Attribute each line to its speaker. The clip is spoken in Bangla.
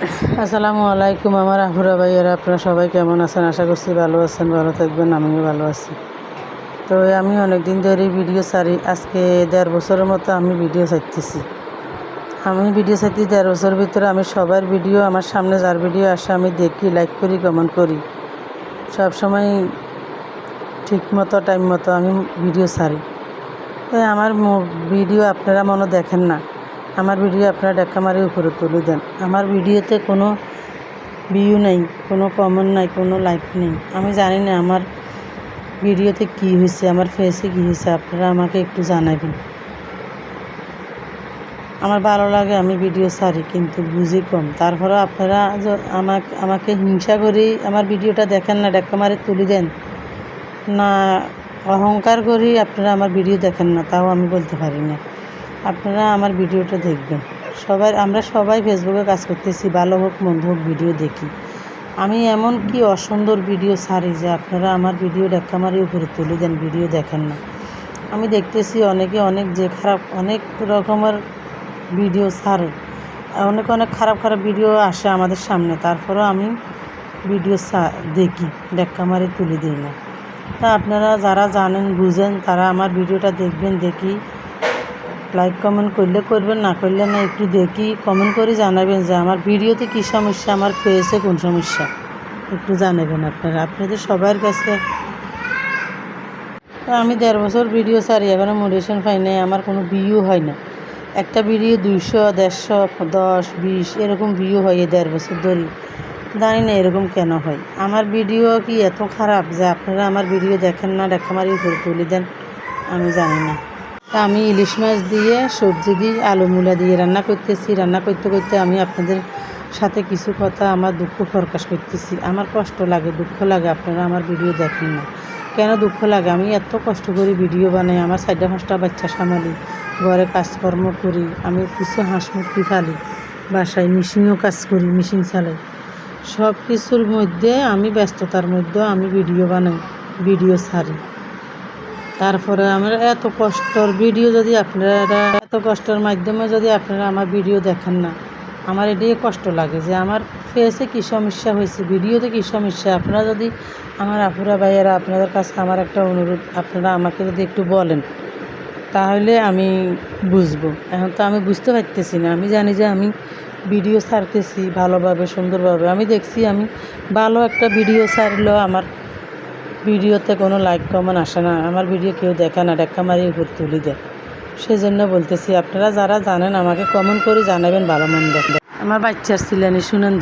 Speaker 1: আসসালামু আলাইকুম আমার আহুরা ভাইয়েরা, আপনারা সবাই কেমন আছেন? আশা করছি ভালো আছেন, ভালো থাকবেন, আমিও ভালো আছি। তো আমি অনেক দিন ধরে ভিডিও সারি আজকে দেড় বছরের মতো আমি ভিডিও চাইতেছি আমি ভিডিও ছাড়তে দেড় বছরের ভিতরে আমি সবার ভিডিও, আমার সামনে যার ভিডিও আসে আমি দেখি লাইক করি কমেন্ট করি। সব সময় ঠিক মতো টাইম মতো আমি ভিডিও সারি তাই আমার ভিডিও আপনারা মনে দেখেন না। আমার ভিডিও আপনারা দেখা মারি উপরে তুলে দেন। আমার ভিডিওতে কোনো ভিউ নেই, কোনো কমেন্ট নাই, কোনো লাইক নেই। আমি জানি না আমার ভিডিওতে কী হয়েছে, আমার ফেসে কী হয়েছে, আপনারা আমাকে একটু জানাবেন। আমার ভালো লাগে আমি ভিডিও সারি কিন্তু বুঝি কম। তারপরে আপনারা আমাকে আমাকে হিংসা করি আমার ভিডিওটা দেখেন না দেখা মারি তুলে দেন। না, অহংকার করি আপনারা আমার ভিডিও দেখেন না, তাও আমি বলতে পারি না। আপনারা আমার ভিডিওটা দেখবেন। সবাই আমরা সবাই ফেসবুকে কাজ করতেছি, ভালো হোক, মন্দ হোক, ভিডিও দেখি। আমি এমন কি অসুন্দর ভিডিও ছাড়ি যে আপনারা আমার ভিডিও মারি উপরে তুলে দেন, ভিডিও দেখেন না। আমি দেখতেছি অনেকে অনেক যে খারাপ অনেক রকমের ভিডিও ছাড়ে। অনেক অনেক খারাপ খারাপ ভিডিও আসে আমাদের সামনে, তারপরেও আমি ভিডিও দেখা মারি তুলে দিই না। তা আপনারা যারা জানেন, বুঝেন, তারা আমার ভিডিওটা দেখবেন, দেখি লাইক কমেন্ট করলে করবেন, না করলে না, একটু দেখি কমেন্ট করে জানাবেন যে আমার ভিডিওতে কী সমস্যা, আমার পেয়েছে কোন সমস্যা। একটু জানাবেন আপনারা, আপনাদের সবার কাছে। আমি দেড় বছর ভিডিও ছাড়ি এখনও মোটিভেশন পাই নাই, আমার কোনো ভিউ হয় না। একটা ভিডিও দুইশো, দেড়শো, দশ, বিশ, এরকম ভিউ হয় এই দেড় বছর ধরে। জানি না এরকম কেন হয়। আমার ভিডিও কি এত খারাপ যে আপনারা আমার ভিডিও দেখেন না দেখা মারি উপরে তুলে দেন, আমি জানি না। তা আমি ইলিশ মাছ দিয়ে, সবজি দিয়ে, আলু মূলা দিয়ে রান্না করতেছি। রান্না করতে করতে আমি আপনাদের সাথে কিছু কথা, আমার দুঃখ প্রকাশ করতেছি। আমার কষ্ট লাগে, দুঃখ লাগে, আপনারা আমার ভিডিও দেখেন না। কেন দুঃখ লাগে? আমি এত কষ্ট করি ভিডিও বানাই, আমার চারটা পাঁচটা বাচ্চা সামালি, ঘরে কাজকর্ম করি, আমি কিছু হাঁস মুরগি ফালি বাসায় মিশিংও কাজ করি মিশিং চালাই। সব কিছুর মধ্যে আমি ব্যস্ততার মধ্যে আমি ভিডিও বানাই, ভিডিও ছাড়ি। তারপরে আমার এত কষ্টর ভিডিও যদি আপনারা, এত কষ্টের মাধ্যমে যদি আপনারা আমার ভিডিও দেখেন না, আমার এটাই কষ্ট লাগে যে আমার ফেসে কী সমস্যা হয়েছে ভিডিওতে কী সমস্যা? আপনারা যদি আমার আপুরা, ভাইয়েরা আপনাদের কাছে আমার একটা অনুরোধ, আপনারা আমাকে যদি একটু বলেন, তাহলে আমি বুঝব। এখন তো আমি বুঝতে পারতেছি না, আমি জানি যে আমি ভিডিও ছাড়তেছি ভালোভাবে, সুন্দরভাবে। আমি দেখছি আমি ভালো একটা ভিডিও ছাড়লেও আমার ভিডিওতে কোনো লাইক কমেন্ট আসে না। আমার ভিডিও কেউ দেখে না ডেকা মারি উপর তুলি দেয়। সেই জন্য বলতেছি, আপনারা যারা জানেন, আমাকে কমেন্ট করে জানাবেন ভালো মন্দ। আমার বাচ্চার ছিলেন শুনেন